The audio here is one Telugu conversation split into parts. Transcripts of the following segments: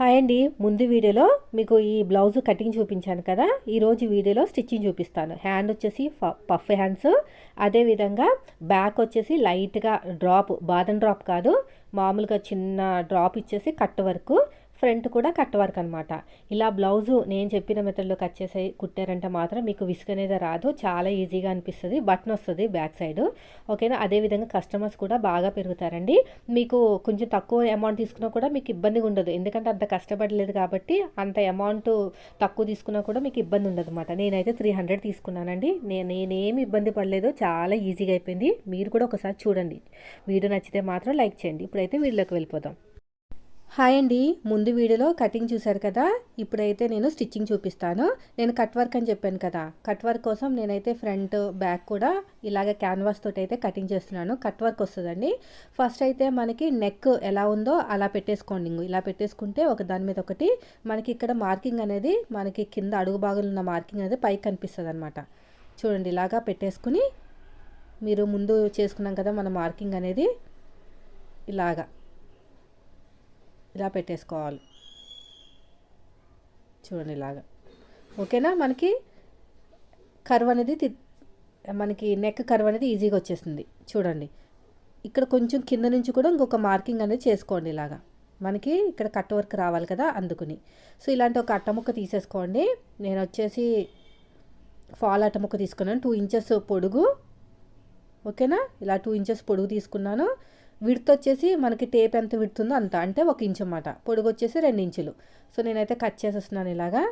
హాయ్ అండి. ముందు వీడియోలో మీకు ఈ బ్లౌజ్ కటింగ్ చూపించాను కదా. ఈరోజు వీడియోలో స్టిచ్చింగ్ చూపిస్తాను. హ్యాండ్ వచ్చేసి పఫ్ హ్యాండ్స్ అదేవిధంగా బ్యాక్ వచ్చేసి లైట్గా డ్రాప్ బాదం డ్రాప్ కాదు. మామూలుగా చిన్న డ్రాప్ ఇచ్చేసి కట్ వరకు ఫ్రంట్ కూడా కట్ వర్క్ అనమాట ఇలా బ్లౌజు నేను చెప్పిన మెథడ్లో కట్ చేసే కుట్టారంటే మాత్రం మీకు విసుగు అనేది రాదు చాలా ఈజీగా అనిపిస్తుంది బటన్ వస్తుంది బ్యాక్ సైడ్. ఓకేనా? అదేవిధంగా కస్టమర్స్ కూడా బాగా పెరుగుతారండి. మీకు కొంచెం తక్కువ అమౌంట్ తీసుకున్నా కూడా మీకు ఇబ్బందిగా ఉండదు. ఎందుకంటే అంత కష్టపడలేదు కాబట్టి అంత అమౌంట్ తక్కువ తీసుకున్నా కూడా మీకు ఇబ్బంది ఉండదు అనమాట నేనైతే త్రీ హండ్రెడ్ తీసుకున్నానండి. నేను నేనేమి ఇబ్బంది పడలేదు చాలా ఈజీగా అయిపోయింది. మీరు కూడా ఒకసారి చూడండి. వీడియో నచ్చితే మాత్రం లైక్ చేయండి. ఇప్పుడైతే వీడియోకి వెళ్ళిపోదాం. హాయ్ అండి. ముందు వీడియోలో కటింగ్ చూశారు కదా? ఇప్పుడైతే నేను స్టిచ్చింగ్ చూపిస్తాను. నేను కట్ వర్క్ అని చెప్పాను కదా. కట్ వర్క్ కోసం నేనైతే ఫ్రంట్ బ్యాక్ కూడా ఇలాగ క్యాన్వాస్ తోటి అయితే కటింగ్ చేస్తున్నాను. కట్ వర్క్ వస్తుందండి. ఫస్ట్ అయితే మనకి నెక్ ఎలా ఉందో అలా పెట్టేసుకోండి. ఇలా పెట్టేసుకుంటే ఒక దాని మీద ఒకటి మనకి ఇక్కడ మార్కింగ్ అనేది మనకి కింద అడుగు భాగంలో ఉన్న మార్కింగ్ అనేది పైకి కనిపిస్తుంది అనమాట చూడండి ఇలాగా పెట్టేసుకుని మీరు ముందు చేసుకున్నాం కదా మన మార్కింగ్ అనేది ఇలాగా. ఇలా పెట్టేసుకోవాలి. చూడండి ఇలాగా. ఓకేనా? మనకి కర్వ్ అనేది మనకి నెక్ కర్వ్ అనేది ఈజీగా వచ్చేసింది చూడండి. ఇక్కడ కొంచెం కింద నుంచి కూడా ఇంకొక మార్కింగ్ అనేది చేసుకోండి ఇలాగా. మనకి ఇక్కడ కట్ వర్క్ రావాలి కదా అందుకుని. సో ఇలాంటి ఒక అట్టముక్క తీసేసుకోండి. నేను వచ్చేసి ఫాల్ అట్టముక్క తీసుకున్నాను. టూ ఇంచెస్ పొడుగు. ఓకేనా? ఇలా టూ ఇంచెస్ పొడుగు తీసుకున్నాను. విడత్ వచ్చేసి మనకి టేప్ ఎంత విడుతుందో అంత అంటే ఒక ఇంచు అన్నమాట. పొడుగు వచ్చేసి రెండు ఇంచులు. సో నేనైతే కట్ చేసేస్తున్నాను ఇలాగా.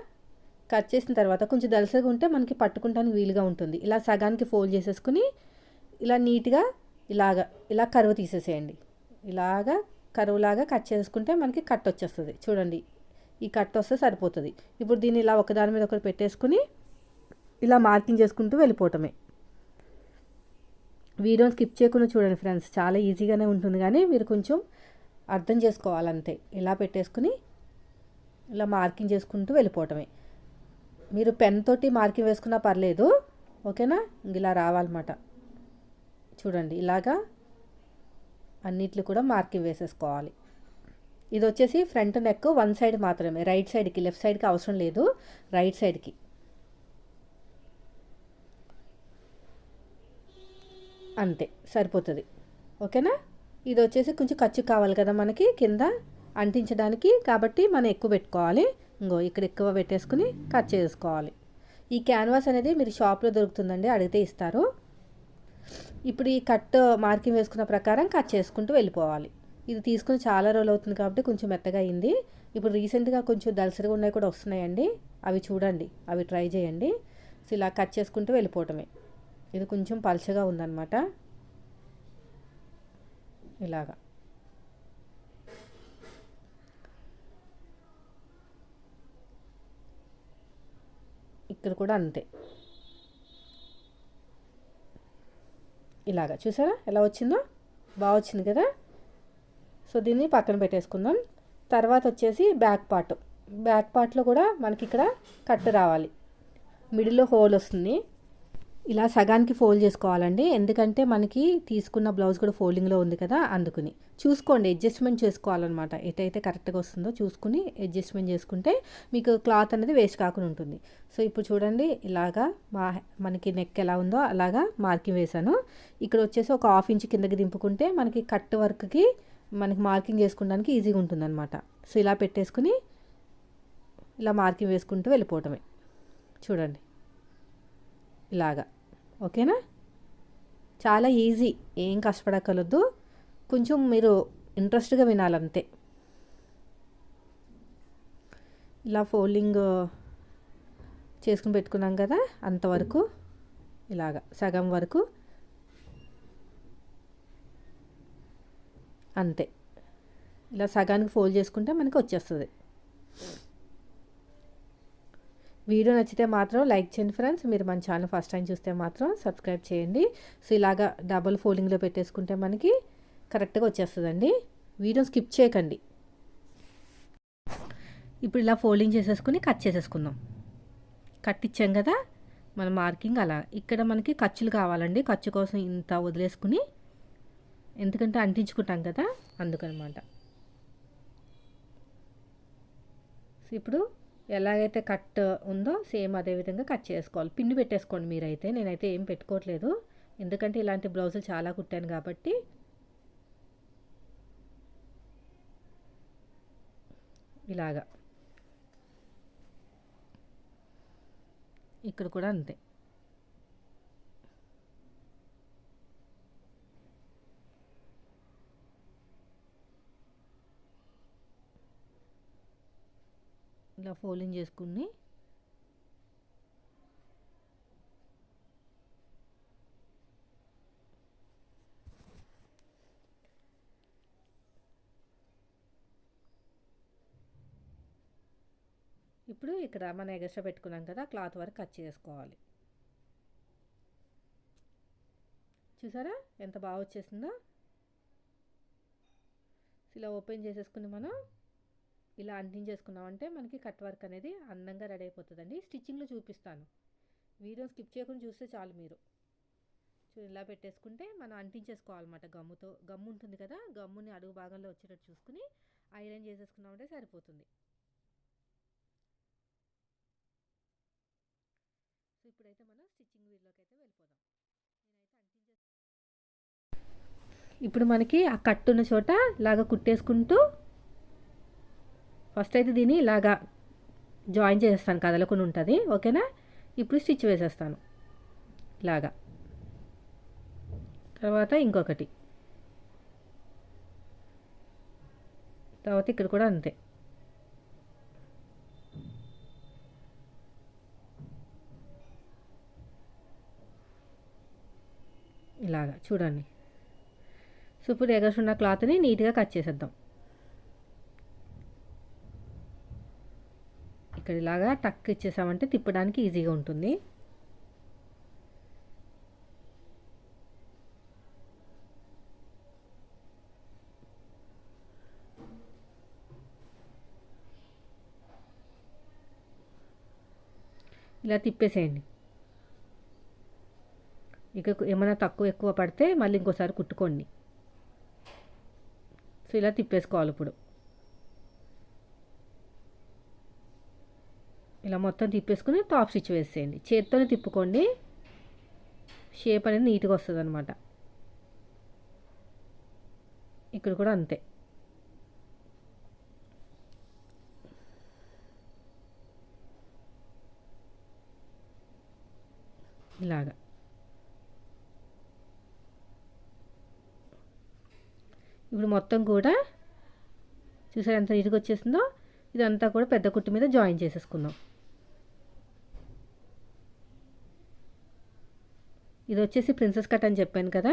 కట్ చేసిన తర్వాత కొంచెం దలసగా ఉంటే మనకి పట్టుకుంటానికి వీలుగా ఉంటుంది. ఇలా సగానికి ఫోల్డ్ చేసేసుకుని ఇలా నీట్గా ఇలాగా ఇలా కరువు తీసేసేయండి. ఇలాగా కరువులాగా కట్ చేసుకుంటే మనకి కట్ వచ్చేస్తుంది. చూడండి ఈ కట్ వస్తే సరిపోతుంది. ఇప్పుడు దీన్ని ఇలా ఒకదాని మీద ఒకటి పెట్టేసుకుని ఇలా మార్కింగ్ చేసుకుంటూ వెళ్ళిపోవటమే. వీడియోని స్కిప్ చేయకుండా చూడండి ఫ్రెండ్స్. చాలా ఈజీగానే ఉంటుంది కానీ మీరు కొంచెం అర్థం చేసుకోవాలంతే. ఇలా పెట్టేసుకుని ఇలా మార్కింగ్ చేసుకుంటూ వెళ్ళిపోవటమే. మీరు పెన్ తోటి మార్కింగ్ వేసుకున్నా పర్లేదు. ఓకేనా? ఇలా రావాలన్నమాట. చూడండి ఇలాగా అన్నిట్లు కూడా మార్కింగ్ వేసేసుకోవాలి. ఇది వచ్చేసి ఫ్రంట్ నెక్ వన్ సైడ్ మాత్రమే. రైట్ సైడ్కి లెఫ్ట్ సైడ్కి అవసరం లేదు. రైట్ సైడ్కి. అంతే సరిపోతుంది. ఓకేనా? ఇది వచ్చేసి కొంచెం ఖర్చు కావాలి కదా మనకి కింద అంటించడానికి. కాబట్టి మనం ఎక్కువ పెట్టుకోవాలి. ఇంకో ఇక్కడ ఎక్కువ పెట్టేసుకుని కట్ చేసుకోవాలి. ఈ క్యాన్వాస్ అనేది మీరు షాప్లో దొరుకుతుందండి అడిగితే ఇస్తారు. ఇప్పుడు ఈ కట్ మార్కింగ్ వేసుకున్న ప్రకారం కట్ చేసుకుంటూ వెళ్ళిపోవాలి. ఇది తీసుకుని చాలా రోజులు అవుతుంది కాబట్టి కొంచెం మెత్తగా అయింది. ఇప్పుడు రీసెంట్గా కొంచెం దలసరిగా ఉన్నాయి కూడా వస్తున్నాయండి. అవి చూడండి అవి ట్రై చేయండి. సో ఇలా కట్ చేసుకుంటూ వెళ్ళిపోవటమే. ఇది కొంచెం పల్చగా ఉందన్నమాట. ఇలాగా. ఇక్కడ కూడా అంతే. ఇలాగా. చూసారా? ఎలా వచ్చిందో? బాగా వచ్చింది కదా? సో దీన్ని పక్కన పెట్టేసుకుందాం. తర్వాత వచ్చేసి బ్యాక్ పార్ట్. బ్యాక్ పార్ట్లో కూడా మనకి ఇక్కడ కట్ రావాలి. మిడిల్లో హోల్ వస్తుంది. ఇలా సగానికి ఫోల్డ్ చేసుకోవాలండి. ఎందుకంటే మనకి తీసుకున్న బ్లౌజ్ కూడా ఫోల్డింగ్లో ఉంది కదా అందుకుని. చూసుకోండి అడ్జస్ట్మెంట్ చేసుకోవాలన్నమాట. ఎటైతే కరెక్ట్గా వస్తుందో చూసుకుని అడ్జస్ట్మెంట్ చేసుకుంటే మీకు క్లాత్ అనేది వేస్ట్ కాకుండా ఉంటుంది. సో ఇప్పుడు చూడండి ఇలాగా మా మనకి నెక్ ఎలా ఉందో అలాగా మార్కింగ్ వేశాను. ఇక్కడ వచ్చేసి ఒక హాఫ్ ఇంచ్ కిందకి దింపుకుంటే మనకి కట్ వర్క్కి మనకి మార్కింగ్ చేసుకోవడానికి ఈజీగా ఉంటుందన్నమాట. సో ఇలా పెట్టేసుకుని ఇలా మార్కింగ్ వేసుకుంటూ వెళ్ళిపోవటమే. చూడండి. ఇలాగా. ఓకేనా? చాలా ఈజీ ఏం కష్టపడకలొద్దు కొంచెం మీరు ఇంట్రెస్ట్గా వినాలంతే. ఇలా ఫోల్డింగ్ చేసుకుని పెట్టుకున్నాం కదా అంతవరకు ఇలాగా సగం వరకు. అంతే. ఇలా సగానికి ఫోల్డ్ చేసుకుంటే మనకి వచ్చేస్తుంది. వీడియో నచ్చితే మాత్రం లైక్ చేయండి ఫ్రెండ్స్. మీరు మన ఛానల్ ఫస్ట్ టైం చూస్తే మాత్రం సబ్స్క్రైబ్ చేయండి. సో ఇలాగా డబల్ ఫోల్డింగ్లో పెట్టేసుకుంటే మనకి కరెక్ట్గా వచ్చేస్తుందండి. వీడియో స్కిప్ చేయకండి. ఇప్పుడు ఇలా ఫోల్డింగ్ చేసేసుకుని కట్ చేసేసుకుందాం. కట్ ఇచ్చాం కదా? మన మార్కింగ్ అలా. ఇక్కడ మనకి ఖర్చులు కావాలండి. ఖర్చు కోసం ఇంత వదిలేసుకుని ఎందుకంటే అంటించుకుంటాం కదా? అందుకనమాట. సో ఇప్పుడు ఎలాగైతే కట్ ఉందో సేమ్ అదే విధంగా కట్ చేసుకోవాలి. పిన్ను పెట్టేసుకోండి మీరైతే. నేనైతే ఏం పెట్టుకోవట్లేదు ఎందుకంటే ఇలాంటి బ్లౌజులు చాలా కుట్టాను కాబట్టి. ఇలాగా. ఇక్కడ కూడా అంతే. ఇలా ఫోల్డింగ్ చేసుకుని ఇప్పుడు ఇక్కడ మనం ఎగస్ట్రా పెట్టుకున్నాం కదా క్లాత్ వరకు కట్ చేసుకోవాలి. చూసారా? ఎంత బాగా వచ్చేసిందో? ఇలా ఓపెన్ చేసేసుకుని మనం ఇలా అంటించేసుకున్నామంటే మనకి కట్ వర్క్ అనేది అందంగా రెడీ అయిపోతుందండి. స్టిచ్చింగ్లో చూపిస్తాను. వీడియో స్కిప్ చేయకుండా చూస్తే చాలు మీరు. చూ ఇలా పెట్టేసుకుంటే మనం అంటించేసుకోవాలన్నమాట గమ్ముతో. గమ్ము ఉంటుంది కదా గమ్ముని అడుగు భాగంలో వచ్చేటట్టు చూసుకుని ఐరన్ చేసేసుకున్నామంటే సరిపోతుంది. సో ఇప్పుడైతే మనం స్టిచ్చింగ్ వీడియోకి అయితే వెళ్ళిపోదాం. నేనైతే ఇప్పుడు మనకి ఆ కట్టున్న చోట ఇలాగ కుట్టేసుకుంటూ ఫస్ట్ అయితే దీన్ని ఇలాగా జాయిన్ చేసేస్తాను కదలకుండా ఉంటుంది. ఓకేనా? ఇప్పుడు స్టిచ్ వేసేస్తాను. ఇలాగా. తర్వాత ఇంకొకటి. తర్వాత ఇక్కడ కూడా అంతే. ఇలాగా చూడండి. సో ఇప్పుడు ఎగర్స్ ఉన్న క్లాత్ని నీట్గా కట్ చేసేద్దాం. ఇక్కడ ఇలాగా టక్ ఇచ్చేసామంటే తిప్పడానికి ఈజీగా ఉంటుంది. ఇలా తిప్పేసేయండి. ఇక ఏమైనా తక్కువ ఎక్కువ పడితే మళ్ళీ ఇంకోసారి కుట్టుకోండి. సో ఇలా తిప్పేసుకోవాలి ఇప్పుడు. ఇలా మొత్తం తిప్పేసుకుని టాప్ స్టిచ్ వేసేయండి. చేత్తోనే తిప్పుకోండి. షేప్ అనేది నీట్గా వస్తుంది అనమాట ఇక్కడ కూడా అంతే. ఇలాగా. ఇప్పుడు మొత్తం కూడా చూసారు ఎంత నీట్గా వచ్చేసిందో? ఇదంతా కూడా పెద్ద కుట్టు మీద జాయిన్ చేసేసుకుందాం. ఇది వచ్చేసి ప్రిన్సెస్ కట్ అని చెప్పాను కదా.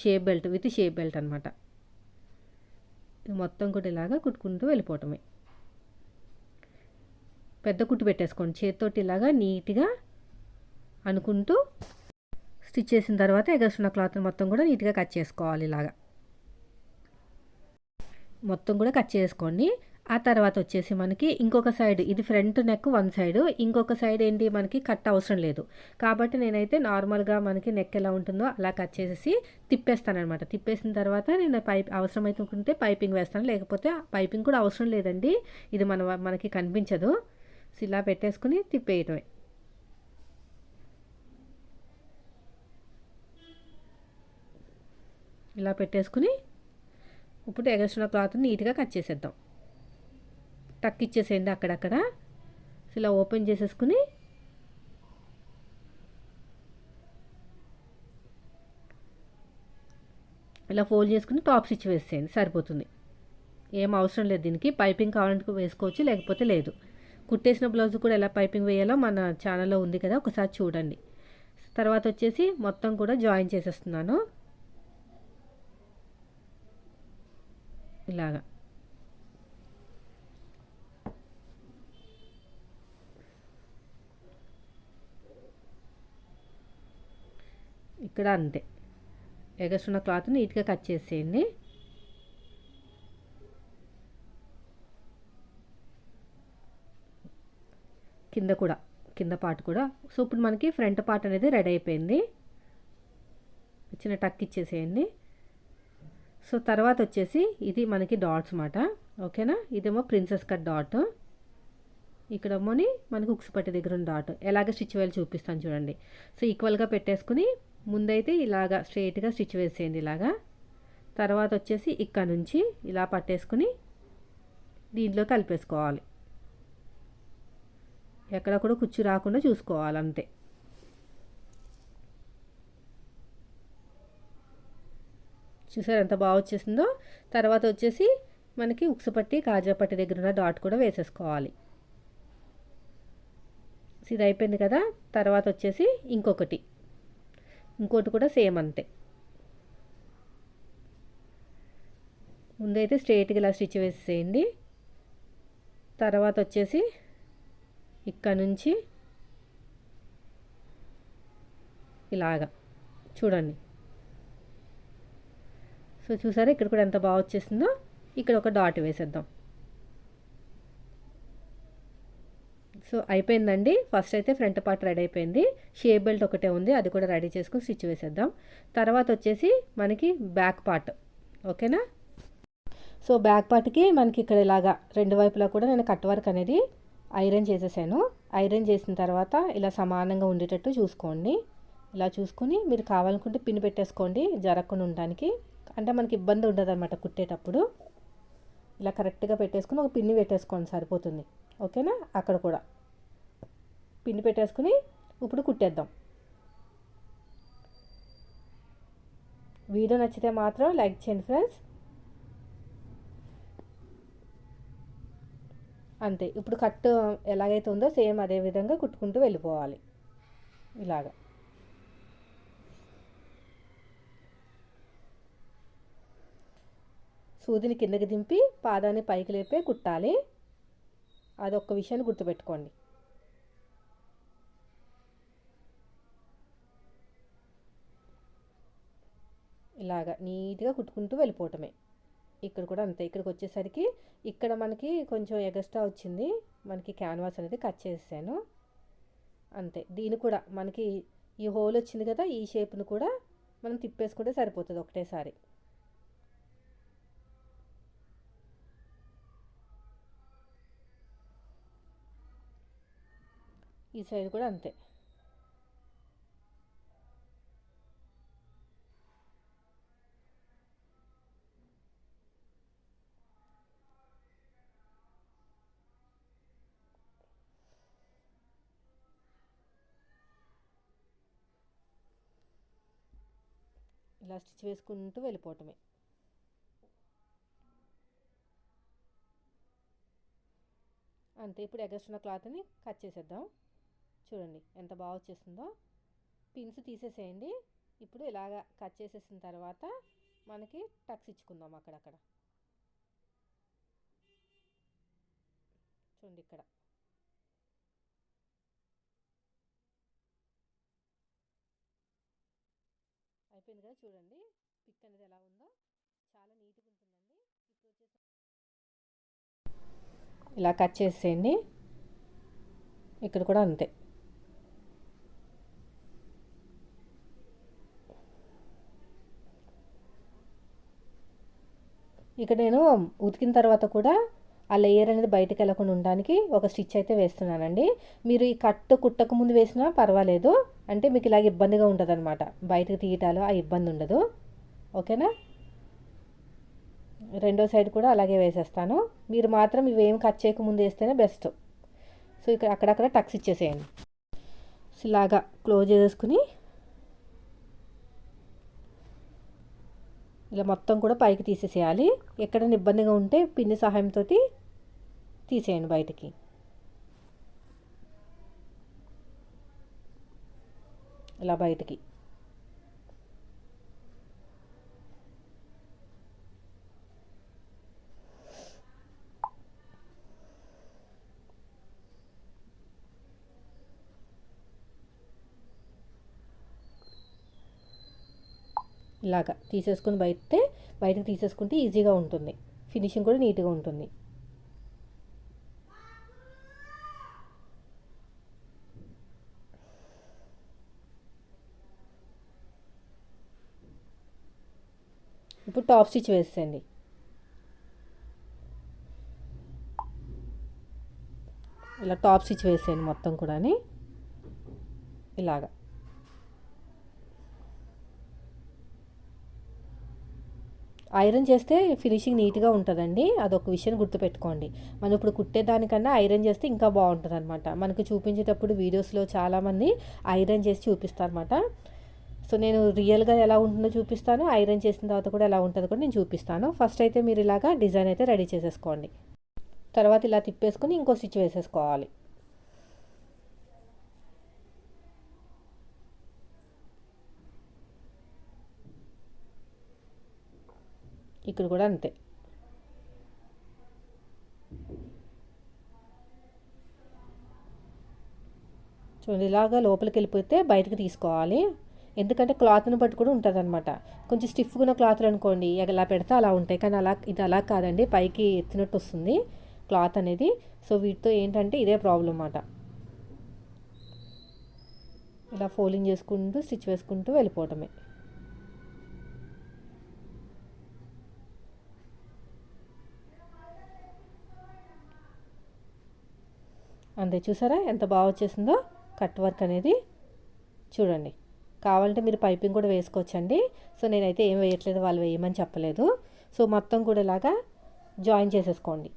Shape belt with shape belt అనమాట ఇది మొత్తం కూడా ఇలాగా కుట్టుకుంటూ వెళ్ళిపోవటమే. పెద్ద కుట్టు పెట్టేసుకోండి. చేతితోటి ఇలాగా నీట్గా అనుకుంటూ స్టిచ్ చేసిన తర్వాత ఎగస్టున్న క్లాత్ మొత్తం కూడా నీట్గా కట్ చేసుకోవాలి ఇలాగా. మొత్తం కూడా కట్ చేసుకోండి. ఆ తర్వాత వచ్చేసి మనకి ఇంకొక సైడ్ ఇది ఫ్రంట్ నెక్ వన్ సైడ్ ఇంకొక సైడ్ ఏంటి మనకి కట్ అవసరం లేదు. కాబట్టి నేనైతే నార్మల్గా మనకి నెక్ ఎలా ఉంటుందో అలా కట్ చేసేసి తిప్పేస్తానమాట తిప్పేసిన తర్వాత నేను పైప్ అవసరమైతే ఉంటే పైపింగ్ వేస్తాను. లేకపోతే పైపింగ్ కూడా అవసరం లేదండి. ఇది మన మనకి కనిపించదు. ఇలా పెట్టేసుకుని తిప్పేయటమే. ఇలా పెట్టేసుకుని ఇప్పుడు ఎగస్ట్రా క్లాత్ నీట్గా కట్ చేసేద్దాం. టక్ ఇచ్చేసేయండి అక్కడక్కడ. ఇలా ఓపెన్ చేసేసుకుని ఇలా ఫోల్డ్ చేసుకుని టాప్ స్టిచ్ వేసేయండి సరిపోతుంది. ఏం అవసరం లేదు దీనికి. పైపింగ్ కావాలంటే వేసుకోవచ్చు లేకపోతే లేదు. కుట్టేసిన బ్లౌజ్ కూడా ఎలా పైపింగ్ వేయాలో మన ఛానల్లో ఉంది కదా ఒకసారి చూడండి. తర్వాత వచ్చేసి మొత్తం కూడా జాయిన్ చేసేస్తున్నాను. ఇలాగా. ఇక్కడ అంతే. ఎగస్టున్న క్లాత్ నీట్గా కట్ చేసేయండి. కింద కూడా కింద పార్ట్ కూడా. సో ఇప్పుడు మనకి ఫ్రంట్ పార్ట్ అనేది రెడీ అయిపోయింది. చిన్న టక్ ఇచ్చేసేయండి. సో తర్వాత వచ్చేసి ఇది మనకి డాట్స్ మాట ఓకేనా? ఇదేమో ప్రిన్సెస్ కట్ డాట్. ఇక్కడమ్మోని మొని మనకు ఉక్స్ పట్టి దగ్గర ఉన్న డాట్. ఎలాగ స్టిచ్ వేయాలి చూపిస్తాను చూడండి. సో ఈక్వల్గా పెట్టేసుకుని ముందైతే ఇలాగా స్ట్రైట్గా స్టిచ్ వేసేయండి ఇలాగా. తర్వాత వచ్చేసి ఇక్కడ నుంచి ఇలా పట్టేసుకుని దీంట్లో కలిపేసుకోవాలి. ఎక్కడ కూడా కుచ్చు రాకుండా చూసుకోవాలి అంతే చూసారు ఎంత బాగా వచ్చేసిందో? తర్వాత వచ్చేసి మనకి ఉక్సుపట్టి కాజాపట్టి దగ్గర ఉన్న డాట్ కూడా వేసేసుకోవాలి. ఇది అయిపోయింది కదా? తర్వాత వచ్చేసి ఇంకొకటి. ఇంకోటి కూడా సేమ్ అంతే. ముందైతే స్ట్రైట్గా ఇలా స్టిచ్ వేసేయండి. తర్వాత వచ్చేసి ఇక్కడ నుంచి ఇలాగా. చూడండి. సో చూసారా ఇక్కడ కూడా ఎంత బాగా వచ్చేసిందో? ఇక్కడ ఒక డాట్ వేసేద్దాం. సో అయిపోయిందండి. ఫస్ట్ అయితే ఫ్రంట్ పార్ట్ రెడీ అయిపోయింది. షేప్ బెల్ట్ ఒకటే ఉంది. అది కూడా రెడీ చేసుకుని స్టిచ్ వేసేద్దాం. తర్వాత వచ్చేసి మనకి బ్యాక్ పార్ట్ ఓకేనా సో బ్యాక్ పార్ట్కి మనకి ఇక్కడ ఇలాగా రెండు వైపులా కూడా నేను కట్ వర్క్ అనేది ఐరన్ చేసేసాను. ఐరన్ చేసిన తర్వాత ఇలా సమానంగా ఉండేటట్టు చూసుకోండి. ఇలా చూసుకుని మీరు కావాలనుకుంటే పిన్ పెట్టేసుకోండి. జరగకుండా ఉండడానికి. అంటే మనకి ఇబ్బంది ఉండదు అనమాట కుట్టేటప్పుడు. ఇలా కరెక్ట్గా పెట్టేసుకుని ఒక పిన్ని పెట్టేసుకోండి. సరిపోతుంది. ఓకేనా అక్కడ కూడా. పిండి పెట్టేసుకుని ఇప్పుడు కుట్టేద్దాం. వీడియో నచ్చితే మాత్రం లైక్ చేయండి ఫ్రెండ్స్. అంతే ఇప్పుడు కట్ ఎలాగైతే ఉందో సేమ్ అదే విధంగా కుట్టుకుంటూ వెళ్ళిపోవాలి. ఇలాగా. సూదిని కిందకి దింపి పాదాన్ని పైకి లేపే కుట్టాలి. అదొక్క విషయాన్ని గుర్తుపెట్టుకోండి. ఇలాగా నీట్గా కుట్టుకుంటూ వెళ్ళిపోవటమే. ఇక్కడ కూడా అంతే ఇక్కడికి వచ్చేసరికి ఇక్కడ మనకి కొంచెం ఎగస్ట్రా వచ్చింది మనకి క్యాన్వాస్ అనేది కట్ చేసాను అంతే దీని కూడా మనకి ఈ హోల్ వచ్చింది కదా ఈ షేప్ను కూడా మనం తిప్పేసుకుంటే సరిపోతుంది ఒకటేసారి. ఈ సైడ్ కూడా అంతే. ఇలా స్టిచ్ వేసుకుంటూ వెళ్ళిపోవటమే. అంతే ఇప్పుడు ఎగస్ట్రున్న క్లాత్ని కట్ చేసేద్దాం. చూడండి ఎంత బాగా వచ్చేసిందో పిన్స్ తీసేసేయండి. ఇప్పుడు ఇలాగ కట్ చేసేసిన తర్వాత మనకి టక్స్ ఇచ్చుకుందాం అక్కడక్కడ. చూడండి ఇక్కడ. అయిపోయింది కదా చూడండి. పిక్ అనేది ఎలా ఉందో. చాలా నీట్గా ఉంటుందండి. ఇప్పుడు వచ్చేసి ఇలా కట్ చేసేయండి. ఇక్కడ కూడా అంతే. ఇక్కడ నేను ఉతికిన తర్వాత కూడా ఆ లేయర్ అనేది బయటకు వెళ్ళకుండా ఉండడానికి ఒక స్టిచ్ అయితే వేస్తున్నానండి. మీరు ఈ కట్టు కుట్టక ముందు వేసినా పర్వాలేదు. అంటే మీకు ఇలాగ ఇబ్బందిగా ఉంటుంది అనమాట బయటకు తీయటాలో ఆ ఇబ్బంది ఉండదు. ఓకేనా? రెండో సైడ్ కూడా అలాగే వేసేస్తాను. మీరు మాత్రం ఇవేం కట్ చేయకముందు వేస్తేనే బెస్ట్ సో ఇక్కడ అక్కడక్కడ టక్స్ ఇచ్చేసేయండి. ఇలాగా క్లోజ్ చేసుకుని ఇలా మొత్తం కూడా పైకి తీసేసేయాలి. ఎక్కడైనా ఇబ్బందిగా ఉంటే పిన్ని సహాయంతో తీసేయండి బయటికి. ఇలా బయటికి. ఇలాగా తీసేసుకుని బయటే బయటకు తీసేసుకుంటే ఈజీగా ఉంటుంది. ఫినిషింగ్ కూడా నీట్గా ఉంటుంది. ఇప్పుడు టాప్ స్టిచ్ వేసేయండి. ఇలా టాప్ స్టిచ్ వేసేయండి మొత్తం కూడా ఇలాగా. ఐరన్ చేస్తే ఫినిషింగ్ నీట్గా ఉంటుందండి. అదొక విషయం గుర్తుపెట్టుకోండి. మనం ఇప్పుడు కుట్టేదానికన్నా ఐరన్ చేస్తే ఇంకా బాగుంటుంది అనమాట మనకు చూపించేటప్పుడు వీడియోస్లో చాలామంది ఐరన్ చేసి చూపిస్తారన్నమాట. సో నేను రియల్గా ఎలా ఉంటుందో చూపిస్తాను. ఐరన్ చేసిన తర్వాత కూడా ఎలా ఉంటుందో కూడా నేను చూపిస్తాను. ఫస్ట్ అయితే మీరు ఇలాగా డిజైన్ అయితే రెడీ చేసేసుకోండి. తర్వాత ఇలా తిప్పేసుకొని ఇంకో స్టిచ్ వేసేసుకోవాలి. ఇక్కడ కూడా అంతే. చూడండి ఇలాగా లోపలికి వెళ్ళిపోతే బయటకు తీసుకోవాలి. ఎందుకంటే క్లాత్ని బట్టి కూడా ఉంటుంది అనమాట కొంచెం స్టిఫ్గా ఉన్న క్లాత్లు అనుకోండి ఎలా పెడితే అలా ఉంటాయి. కానీ అలా ఇది అలా కాదండి. పైకి ఎత్తినట్టు వస్తుంది క్లాత్ అనేది. సో వీటితో ఏంటంటే ఇదే ప్రాబ్లం అన్నమాట. ఇలా ఫోల్డింగ్ చేసుకుంటూ స్టిచ్ వేసుకుంటూ వెళ్ళిపోవటమే. అంతే చూసారా? ఎంత బాగా వచ్చేసిందో? కట్ వర్క్ అనేది చూడండి. కావాలంటే మీరు పైపింగ్ కూడా వేసుకోవచ్చండి. సో నేనైతే ఏం వేయట్లేదు వాళ్ళు వేయమని చెప్పలేదు. సో మొత్తం కూడా ఇలాగా జాయిన్ చేసేసుకోండి.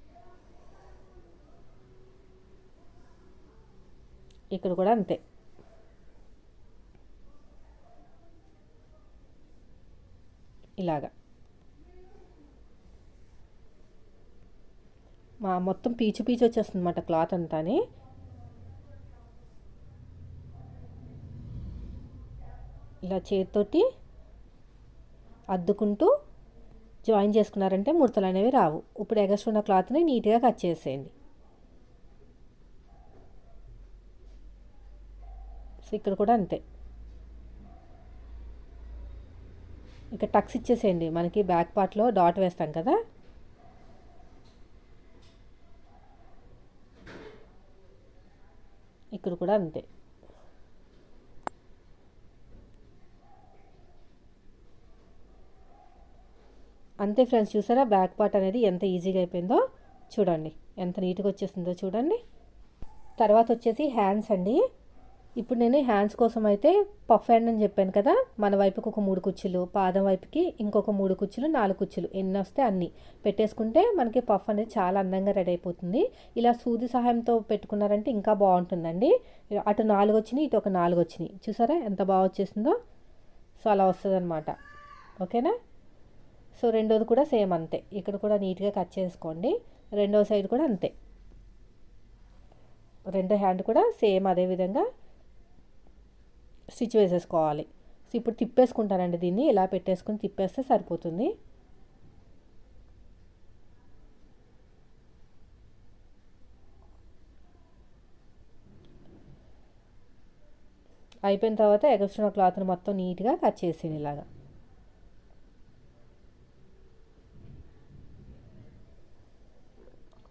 ఇక్కడ కూడా అంతే. ఇలాగా. మా మొత్తం పీచు పీచు వచ్చేస్తుంది అనమాట క్లాత్ అంతానే. ఇలా చేతితోటి అద్దుకుంటూ జాయిన్ చేసుకున్నారంటే ముడతలు అనేవి రావు. ఇప్పుడు ఎగస్ట్ ఉన్న క్లాత్ని నీట్గా కట్ చేసేయండి. సో ఇక్కడ కూడా అంతే. ఇక టక్స్ ఇచ్చేసేయండి. మనకి బ్యాక్ పార్ట్లో డాట్ వేస్తాం కదా. ఇక్కడ కూడా అంతే. అంతే ఫ్రెండ్స్ చూసారా? బ్యాక్ పార్ట్ అనేది ఎంత ఈజీగా అయిపోయిందో చూడండి. ఎంత నీట్గా వచ్చేసిందో చూడండి. తర్వాత వచ్చేసి హ్యాండ్స్ అండి. ఇప్పుడు నేను హ్యాండ్స్ కోసం అయితే పఫ్ హ్యాండ్ అని చెప్పాను కదా. మన వైపుకి ఒక మూడు కుచ్చులు పాదం వైపుకి ఇంకొక మూడు కుచ్చులు నాలుగు కుచ్చులు ఎన్ని వస్తే అన్ని పెట్టేసుకుంటే మనకి పఫ్ అనేది చాలా అందంగా రెడీ అయిపోతుంది. ఇలా సూది సహాయంతో పెట్టుకున్నారంటే ఇంకా బాగుంటుందండి. అటు నాలుగు వచ్చినాయి ఇటు ఒక నాలుగు వచ్చినాయి. చూసారా? ఎంత బాగా వచ్చేసిందో? సో అలా వస్తుంది ఓకేనా? సో రెండోది కూడా సేమ్ అంతే. ఇక్కడ కూడా నీట్గా కట్ చేసుకోండి. రెండో సైడ్ కూడా అంతే. రెండో హ్యాండ్ కూడా సేమ్ అదే విధంగా స్టిచ్ వేసేసుకోవాలి. సో ఇప్పుడు తిప్పేసుకుంటానండి దీన్ని. ఇలా పెట్టేసుకుని తిప్పేస్తే సరిపోతుంది. అయిపోయిన తర్వాత ఎగస్ట్రా క్లాత్ని మొత్తం నీట్గా కట్ చేసేది ఇలాగా.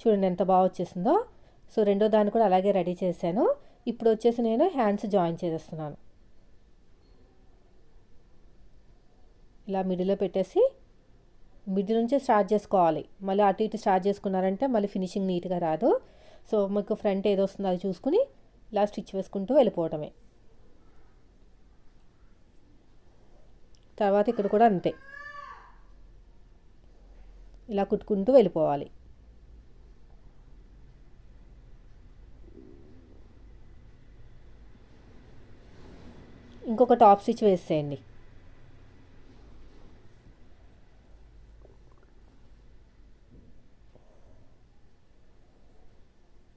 చూడండి ఎంత బాగా వచ్చేసిందో. సో రెండో దాన్ని కూడా అలాగే రెడీ చేశాను. ఇప్పుడు వచ్చేసి నేను హ్యాండ్స్ జాయిన్ చేసేస్తున్నాను. ఇలా మిడిల్లో పెట్టేసి మిడిల్ నుంచి స్టార్ట్ చేసుకోవాలి. మళ్ళీ అటు ఇటు స్టార్ట్ చేసుకున్నారంటే మళ్ళీ ఫినిషింగ్ నీట్గా రాదు. సో మీకు ఫ్రంట్ ఏదో వస్తుందో అది చూసుకుని ఇలా స్టిచ్ వేసుకుంటూ వెళ్ళిపోవటమే. తర్వాత ఇక్కడ కూడా అంతే. ఇలా కుట్టుకుంటూ వెళ్ళిపోవాలి. ఇంకొక టాప్ స్టిచ్ వేసేయండి.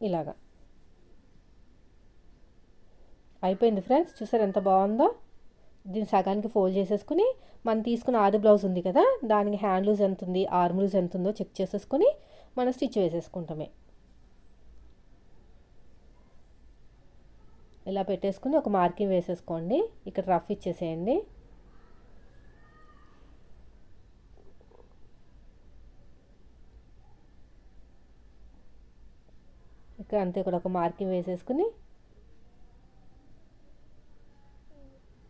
ఇలాగా. అయిపోయింది ఫ్రెండ్స్. చూసారు ఎంత బాగుందో? దీన్ని సగానికి ఫోల్డ్ చేసేసుకుని మనం తీసుకున్న ఆది బ్లౌజ్ ఉంది కదా దానికి హ్యాండ్ లూజ్ ఎంత ఉంది ఆర్మ్ లూజ్ ఎంత ఉందో చెక్ చేసేసుకుని మనం స్టిచ్ వేసేసుకుంటామే. ఇలా పెట్టేసుకుని ఒక మార్కింగ్ వేసేసుకోండి. ఇక్కడ రఫ్ ఇచ్చేసేయండి. ఇక్కడ అంతే కూడా ఒక మార్కింగ్ వేసేసుకుని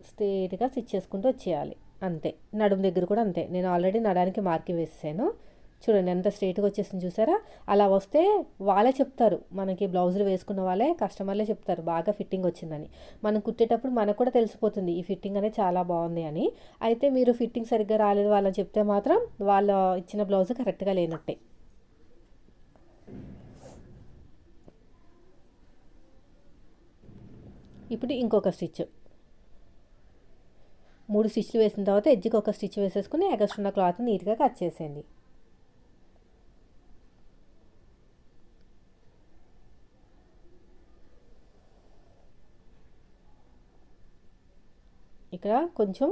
స్ట్రేట్గా స్టిచ్ చేసుకుంటూ వచ్చేయాలి. అంతే. నడుము దగ్గర కూడా అంతే. నేను ఆల్రెడీ నడానికి మార్కింగ్ వేసేసాను. చూడండి ఎంత స్ట్రైట్గా వచ్చేసింది చూసారా? అలా వస్తే వాళ్ళే చెప్తారు. మనకి బ్లౌజులు వేసుకున్న వాళ్ళే కస్టమర్లే చెప్తారు. బాగా ఫిట్టింగ్ వచ్చిందని. మనం కుట్టేటప్పుడు మనకు కూడా తెలిసిపోతుంది ఈ ఫిట్టింగ్ అనేది చాలా బాగుంది అని. అయితే మీరు ఫిట్టింగ్ సరిగ్గా రాలేదు వాళ్ళని చెప్తే మాత్రం వాళ్ళ ఇచ్చిన బ్లౌజ్ కరెక్ట్గా లేనట్టే. ఇప్పుడు ఇంకొక స్టిచ్ మూడు స్టిచ్లు వేసిన తర్వాత ఎడ్జ్కి ఒక స్టిచ్ వేసేసుకుని ఎగస్ట్రున్న క్లాత్ నీట్గా కట్ చేసేయండి. ఇక్కడ కొంచెం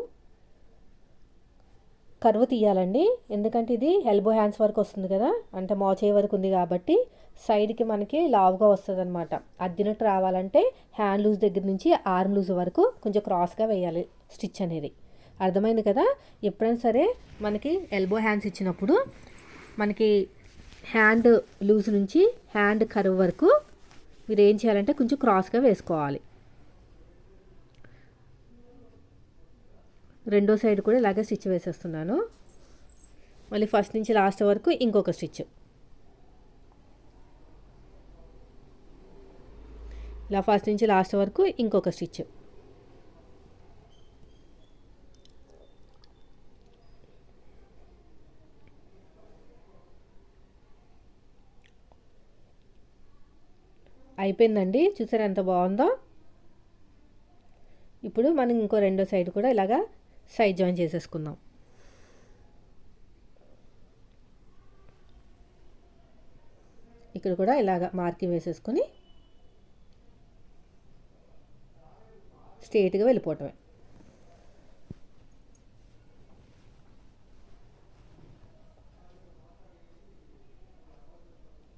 కరువు తీయాలండి. ఎందుకంటే ఇది ఎల్బో హ్యాండ్స్ వరకు వస్తుంది కదా. అంటే మోచే వరకు ఉంది కాబట్టి సైడ్కి మనకి లావుగా వస్తుంది అనమాట అద్దినట్టు రావాలంటే హ్యాండ్ లూజ్ దగ్గర నుంచి ఆర్మ్ లూజ్ వరకు కొంచెం క్రాస్గా వేయాలి స్టిచ్ అనేది. అర్థమైంది కదా? ఎప్పుడైనా సరే మనకి ఎల్బో హ్యాండ్స్ ఇచ్చినప్పుడు మనకి హ్యాండ్ లూజ్ నుంచి హ్యాండ్ కరువు వరకు మీరు ఏం చేయాలంటే కొంచెం క్రాస్గా వేసుకోవాలి. రెండో సైడ్ కూడా ఇలాగే స్టిచ్ వేసేస్తున్నాను. మళ్ళీ ఫస్ట్ నుంచి లాస్ట్ వరకు ఇంకొక స్టిచ్. ఇలా ఫస్ట్ నుంచి లాస్ట్ వరకు ఇంకొక స్టిచ్. అయిపోయిందండి. చూసారా ఎంత బాగుందో? ఇప్పుడు మనం ఇంకో రెండో సైడ్ కూడా ఇలాగా సైడ్ జాయిన్ చేసేసుకుందాం. ఇక్కడ కూడా ఇలాగ మార్కింగ్ వేసేసుకొని స్ట్రేట్గా వెళ్ళిపోవటమే.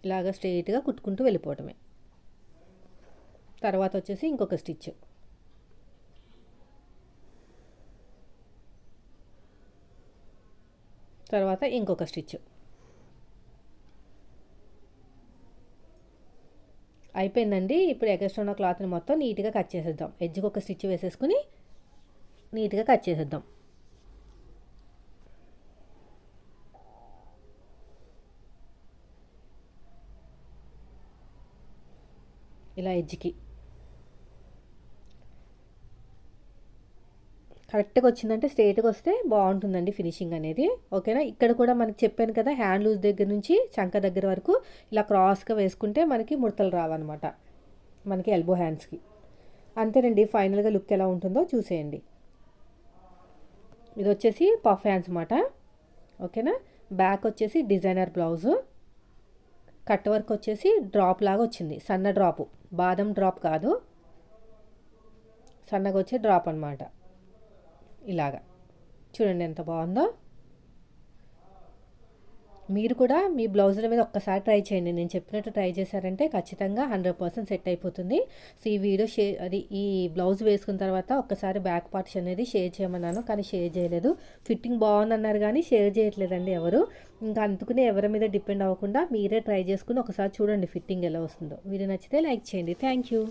ఇలాగ స్ట్రేట్గా కుట్టుకుంటూ వెళ్ళిపోవటమే. తర్వాత వచ్చేసి ఇంకొక స్టిచ్. తర్వాత ఇంకొక స్టిచ్. అయిపోయిందండి. ఇప్పుడు ఎగస్ట్ ఉన్న క్లాత్ని మొత్తం నీట్గా కట్ చేసేద్దాం. ఎడ్జ్కి ఒక స్టిచ్ వేసేసుకుని నీట్గా కట్ చేసేద్దాం. ఇలా ఎడ్జ్కి. కరెక్ట్గా వచ్చిందంటే స్ట్రేట్గా వస్తే బాగుంటుందండి ఫినిషింగ్ అనేది. ఓకేనా? ఇక్కడ కూడా మనకి చెప్పాను కదా హ్యాండ్ లూజ్ దగ్గర నుంచి చంక దగ్గర వరకు ఇలా క్రాస్గా వేసుకుంటే మనకి ముడతలు రావన్నమాట. మనకి ఎల్బో హ్యాండ్స్కి. అంతేనండి ఫైనల్గా లుక్ ఎలా ఉంటుందో చూసేయండి. ఇది వచ్చేసి పఫ్ హ్యాండ్స్ అన్నమాట. ఓకేనా? బ్యాక్ వచ్చేసి డిజైనర్ బ్లౌజు. కట్ వర్క్ వచ్చేసి డ్రాప్ లాగా వచ్చింది సన్న డ్రాపు. బాదం డ్రాప్ కాదు సన్నగా వచ్చే డ్రాప్ అనమాట ఇలాగా. చూడండి ఎంత బాగుందో. మీరు కూడా మీ బ్లౌజుల మీద ఒక్కసారి ట్రై చేయండి. నేను చెప్పినట్టు ట్రై చేశారంటే ఖచ్చితంగా హండ్రెడ్ పర్సెంట్ సెట్ అయిపోతుంది. సో ఈ వీడియో షేర్ అది ఈ బ్లౌజ్ వేసుకున్న తర్వాత ఒక్కసారి బ్యాక్ పార్ట్స్ అనేది షేర్ చేయమన్నాను కానీ షేర్ చేయలేదు. ఫిట్టింగ్ బాగుందన్నారు కానీ షేర్ చేయట్లేదండి ఎవరు. ఇంకా అందుకునే ఎవరి మీద డిపెండ్ అవ్వకుండా మీరే ట్రై చేసుకుని ఒకసారి చూడండి ఫిట్టింగ్ ఎలా వస్తుందో. వీడియో నచ్చితే లైక్ చేయండి. Thank you.